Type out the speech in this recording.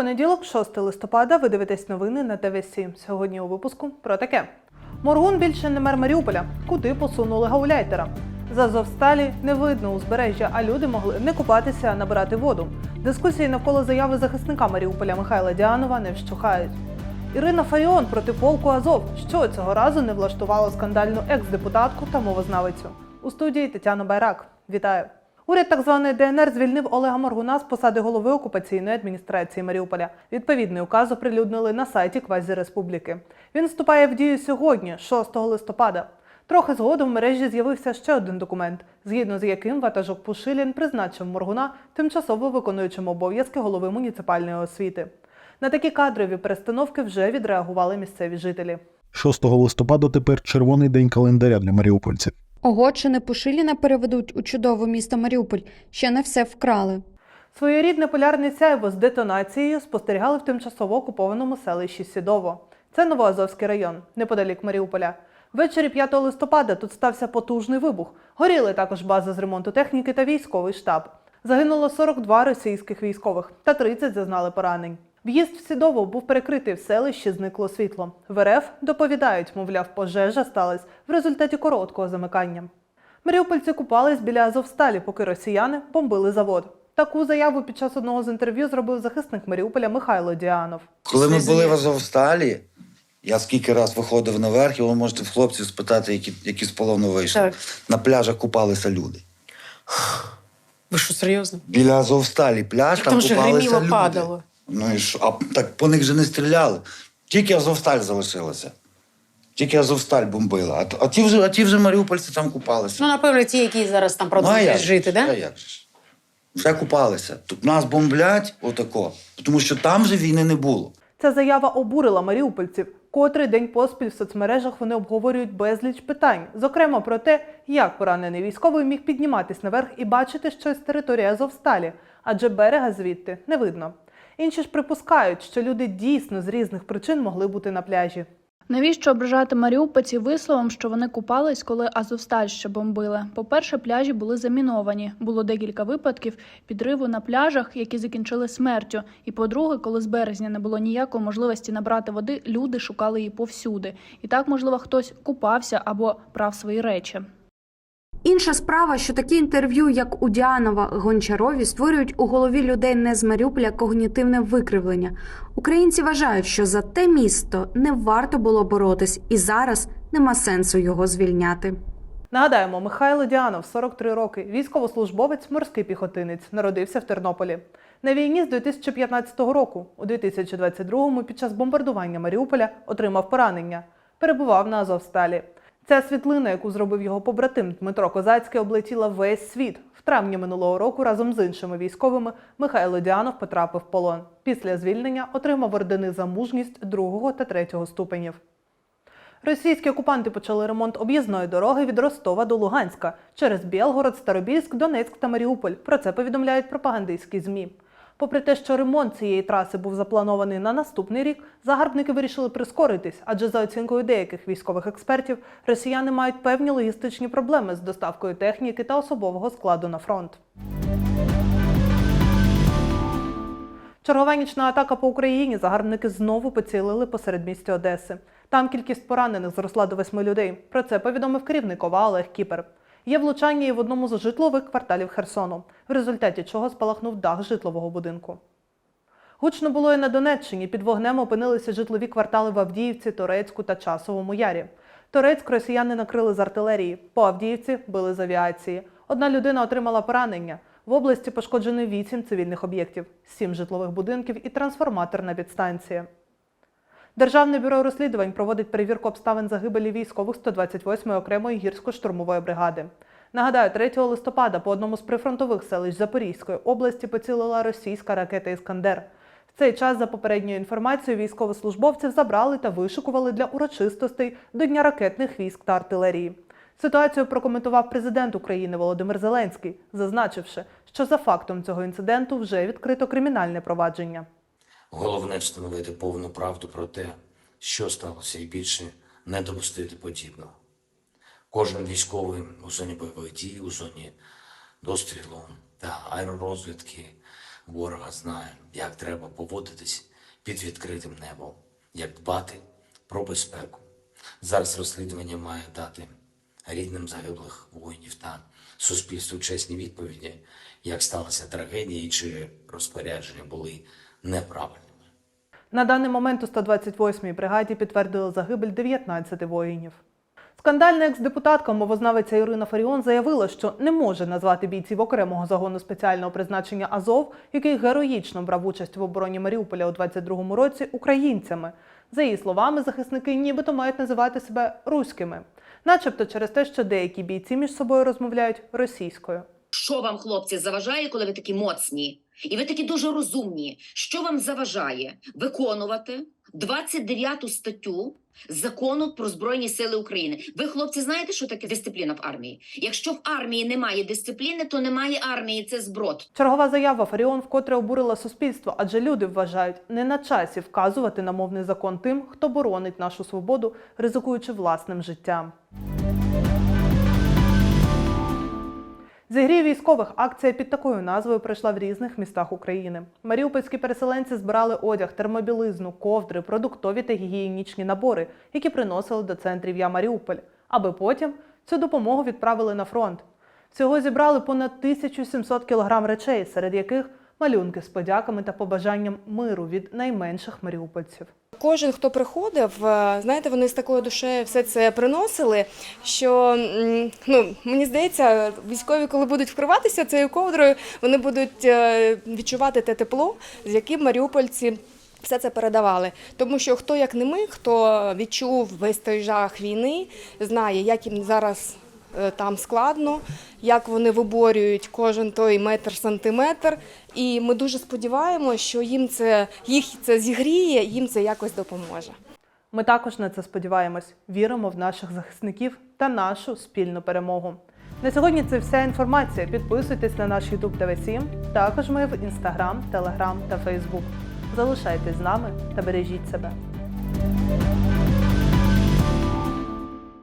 Понеділок, 6 листопада, ви дивитесь новини на ТВ7. Сьогодні у випуску про таке. Моргун більше не мер Маріуполя. Куди посунули гауляйтера? З Азовсталі не видно узбережжя, а люди могли не купатися, а набирати воду. Дискусії навколо заяви захисника Маріуполя Михайла Діанова не вщухають. Ірина Фаріон проти полку Азов, що цього разу не влаштувало скандальну екс-депутатку та мовознавицю. У студії Тетяна Байрак. Вітаю! Уряд так званої ДНР звільнив Олега Моргуна з посади голови окупаційної адміністрації Маріуполя. Відповідний указ оприлюднили на сайті Квазі-Республіки. Він вступає в дію сьогодні, 6 листопада. Трохи згодом в мережі з'явився ще один документ, згідно з яким ватажок Пушилін призначив Моргуна тимчасово виконуючим обов'язки голови муніципальної освіти. На такі кадрові перестановки вже відреагували місцеві жителі. 6 листопада тепер червоний день календаря для маріупольців. Ого, чи Пушиліна переведуть у чудове місто Маріуполь? Ще не все вкрали. Своєрідне полярне сяйво з детонацією спостерігали в тимчасово окупованому селищі Сідово. Це Новоазовський район, неподалік Маріуполя. Ввечері 5 листопада тут стався потужний вибух. Горіли також база з ремонту техніки та військовий штаб. Загинуло 42 російських військових та 30 зазнали поранень. В'їзд в Сідово був перекритий в селищі, зникло світло. В РФ доповідають, мовляв, пожежа сталася в результаті короткого замикання. Маріупольці купались біля Азовсталі, поки росіяни бомбили завод. Таку заяву під час одного з інтерв'ю зробив захисник Маріуполя Михайло Діанов. Коли ми були в. Азовсталі, я скільки раз виходив наверх, і ви можете в хлопців спитати, які, які з полону вийшли. Так. На пляжах купалися люди. Ви що, серйозно? Біля Азовсталі пляж, Так там, там же купалися гриміло, люди. падало. Ну і що? А так по них же не стріляли. Тільки Азовсталь залишилася. Тільки Азовсталь бомбила. А, а, ті, вже, а ті вже маріупольці там купалися. Ну, напевно, ті, які зараз там Ну, а продовжують як жити, да? А як же ж? Вже купалися. Тут нас бомблять отако. Тому що там же війни не було. Ця заява обурила маріупольців. Котрий день поспіль в соцмережах вони обговорюють безліч питань, зокрема про те, як поранений військовий міг підніматись наверх і бачити щось з території Азовсталі, адже берега звідти не видно. Інші ж припускають, що люди дійсно з різних причин могли бути на пляжі. Навіщо ображати маріупольців висловом, що вони купались, коли Азовсталь ще бомбили? По-перше, пляжі були заміновані. Було декілька випадків підриву на пляжах, які закінчили смертю. І по-друге, коли з березня не було ніякої можливості набрати води, люди шукали її повсюди. І так, можливо, хтось купався або прав свої речі. Інша справа, що такі інтерв'ю, як у Діанова Гончарові, створюють у голові людей не з Маріуполя когнітивне викривлення. Українці вважають, що за те місто не варто було боротись, і зараз нема сенсу його звільняти. Нагадаємо, Михайло Діанов, 43 роки, військовослужбовець, морський піхотинець, народився в Тернополі. На війні з 2015 року, у 2022-му під час бомбардування Маріуполя отримав поранення. Перебував на Азовсталі. Ця світлина, яку зробив його побратим Дмитро Козацький, облетіла весь світ. В травні минулого року разом з іншими військовими Михайло Діанов потрапив в полон. Після звільнення отримав ордени за мужність другого та третього ступенів. Російські окупанти почали ремонт об'їзної дороги від Ростова до Луганська через Білгород, Старобільськ, Донецьк та Маріуполь. Про це повідомляють пропагандистські ЗМІ. Попри те, що ремонт цієї траси був запланований на наступний рік, загарбники вирішили прискоритись, адже за оцінкою деяких військових експертів, росіяни мають певні логістичні проблеми з доставкою техніки та особового складу на фронт. Чергова нічна атака по Україні загарбники знову поцілили посеред місті Одеси. Там кількість поранених зросла до восьми людей. Про це повідомив керівник ОВА Олег Кіпер. Є влучання і в одному з житлових кварталів Херсону, в результаті чого спалахнув дах житлового будинку. Гучно було і на Донеччині. Під вогнем опинилися житлові квартали в Авдіївці, Торецьку та Часовому Ярі. Торецьк росіяни накрили з артилерії. По Авдіївці били з авіації. Одна людина отримала поранення. В області пошкоджено вісім цивільних об'єктів, сім житлових будинків і трансформаторна підстанція. Державне бюро розслідувань проводить перевірку обставин загибелі військових 128-ї окремої гірсько-штурмової бригади. Нагадаю, 3 листопада по одному з прифронтових селищ Запорізької області поцілила російська ракета Іскандер. В цей час, за попередньою інформацією, військовослужбовців забрали та вишикували для урочистостей до Дня ракетних військ та артилерії. Ситуацію прокоментував президент України Володимир Зеленський, зазначивши, що за фактом цього інциденту вже відкрито кримінальне провадження. Головне встановити повну правду про те, що сталося, і більше не допустити подібного. Кожен військовий у зоні бойових дій, у зоні дострілу та аеророзвідки ворога знає, як треба поводитись під відкритим небом, як дбати про безпеку. Зараз розслідування має дати рідним загиблих воїнів та суспільству чесні відповіді, як сталася трагедія і чи розпорядження були неправильними. На даний момент у 128-й бригаді підтвердили загибель 19 воїнів. Скандальна екс-депутатка, мовознавиця Ірина Фаріон заявила, що не може назвати бійців окремого загону спеціального призначення Азов, який героїчно брав участь в обороні Маріуполя у 22-му році, українцями. За її словами, захисники нібито мають називати себе руськими, начебто через те, що деякі бійці між собою розмовляють російською. Що вам, хлопці, заважає, коли ви такі моцні? І ви такі дуже розумні. Що вам заважає виконувати 29 статтю закону про Збройні Сили України? Ви, хлопці, знаєте, що таке дисципліна в армії? Якщо в армії немає дисципліни, то немає армії, це зброд. Чергова заява Фаріон вкотре обурила суспільство, адже люди вважають не на часі вказувати на мовний закон тим, хто боронить нашу свободу, ризикуючи власним життям. Зігрів військових акція під такою назвою пройшла в різних містах України. Маріупольські переселенці збирали одяг, термобілизну, ковдри, продуктові та гігієнічні набори, які приносили до центрів Я Маріуполь, аби потім цю допомогу відправили на фронт. Всього зібрали понад 1700 кілограм речей, серед яких малюнки з подяками та побажанням миру від найменших маріупольців. Кожен, хто приходив, е, знаєте, вони з такою душею все це приносили. Що ну мені здається, військові, коли будуть вкриватися цією ковдрою, вони будуть е, відчувати те тепло, з яким маріупольці. Все це передавали, тому що хто як не ми, хто відчув весь той жах війни, знає, як їм зараз там складно, як вони виборюють кожен той метр сантиметр. І ми дуже сподіваємося, що їм це їх це зігріє, їм це якось допоможе. Ми також на це сподіваємось, віримо в наших захисників та нашу спільну перемогу. На сьогодні це вся інформація. Підписуйтесь на наш YouTube tv 7 Також ми в Instagram, Telegram та Facebook. Залишайтесь з нами та бережіть себе.